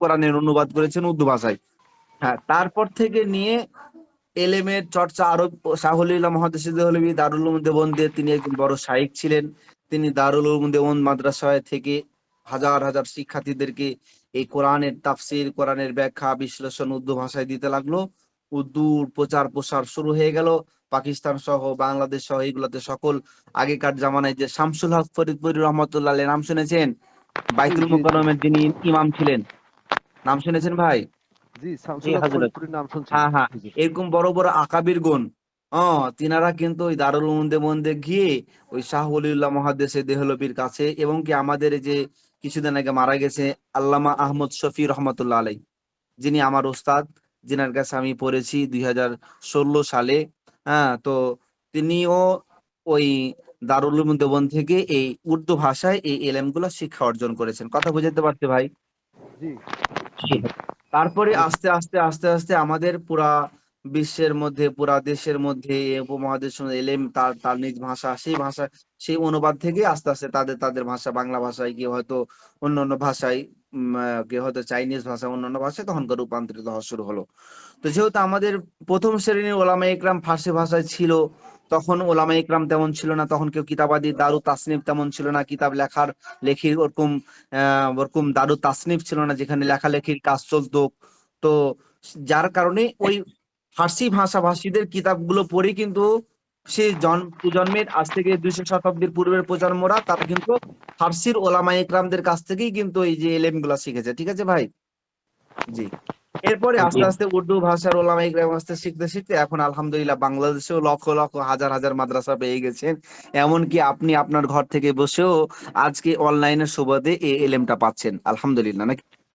কোরআনের অনুবাদ করেছেন উর্দু ভাষায়। হ্যাঁ তারপর থেকে নিয়ে এলেমের চর্চা আরও শাহুলিল্লাহ মহাদেশ দেহলবি দারুল দেবন্দে তিনি একজন বড় শাইক ছিলেন। তিনি দারুল দেবন্দ মাদ্রাসায় থেকে হাজার হাজার শিক্ষার্থীদেরকে এই কোরআনের তাফসির কোরআনের ব্যাখ্যা বিশ্লেষণ উর্দু ভাষায় দিতে লাগল। উর্দুর প্রচার প্রসার শুরু হয়ে গেল। পাকিস্তান সহ বাংলাদেশ সহ এইগুলোতে সকল আগেকার জামানায় যে শামসুল হক ফরিদপুরি রহমতুল্লাহ নাম শুনেছেন? বাইতুল জি। যিনি ইমাম ছিলেন। নাম শুনেছেন ভাই? জি নাম শুনছি। হ্যাঁ, হ্যাঁ। এরকম বড় বড় আকাবির গুণ। তিনারা কিন্তু ওই দারুল উলুমে মন্দে গিয়ে ওই শাহ ওলিউল্লাহ মহাদেশে দেহলবির কাছে এবং কি আমাদের যে কিছুদিন আগে মারা গেছে আল্লামা আহমদ শফি রহমতুল্লাহ আলাই যিনি আমার ওস্তাদ যিনার কাছে আমি পড়েছি দুই হাজার ষোলো সালে। হ্যাঁ তো তিনিও ওই দারুল উলুম দেবন থেকে এই উর্দু ভাষায় এই এলেমগুলো শিক্ষা অর্জন করেছেন। কথা বুঝাতে পারছে ভাই? জি। তারপরে আস্তে আস্তে আস্তে আস্তে আমাদের পুরা বিশ্বের মধ্যে, পুরা দেশের মধ্যে উপমহাদেশ এলেম, তার তার নিজ ভাষা, সেই ভাষা, সেই অনুবাদ থেকে আস্তে আস্তে তাদের তাদের ভাষা, বাংলা ভাষায় গিয়ে হয়তো অন্য অন্য ভাষায় কেউ হয়তো চাইনিজ ভাষা অন্যান্য ভাষায় তখনকার রূপান্তরিত হওয়া শুরু হলো। তো যেহেতু আমাদের প্রথম শ্রেণির ওলামা ইকরাম ফার্সি ভাষায় ছিল তখন ওলামা ইকরাম তেমন ছিল না, তখন কেউ কিতাবাদি দারু তাসনিফ তেমন ছিল না, কিতাব লেখার লেখির ওরকম, আহ, ওরকম দারু তাসনিফ ছিল না, যেখানে লেখালেখির কাজ চলতো। তো যার কারণে ওই ফার্সি ভাষাভাষীদের কিতাবগুলো পড়ে কিন্তু সেই জন, প্রজন্মের আজ থেকে দুইশো শতাব্দীর পূর্বের প্রজন্মরা, তারা কিন্তু ফার্সির ওলামা ইকরামদের কাছ থেকেই কিন্তু এই যে এলেমগুলা শিখেছে। ঠিক আছে ভাই? জি। এরপরে আস্তে আস্তে উর্দু ভাষার ওলামা ইকরাম আস্তে শিখতে শিখতে এখন আলহামদুলিল্লাহ বাংলাদেশেও লক্ষ লক্ষ হাজার হাজার মাদ্রাসা পেয়ে গেছেন। এমনকি আপনি আপনার ঘর থেকে বসেও আজকে অনলাইনের সুবাদে এই এলেমটা পাচ্ছেন আলহামদুলিল্লাহ নাকি?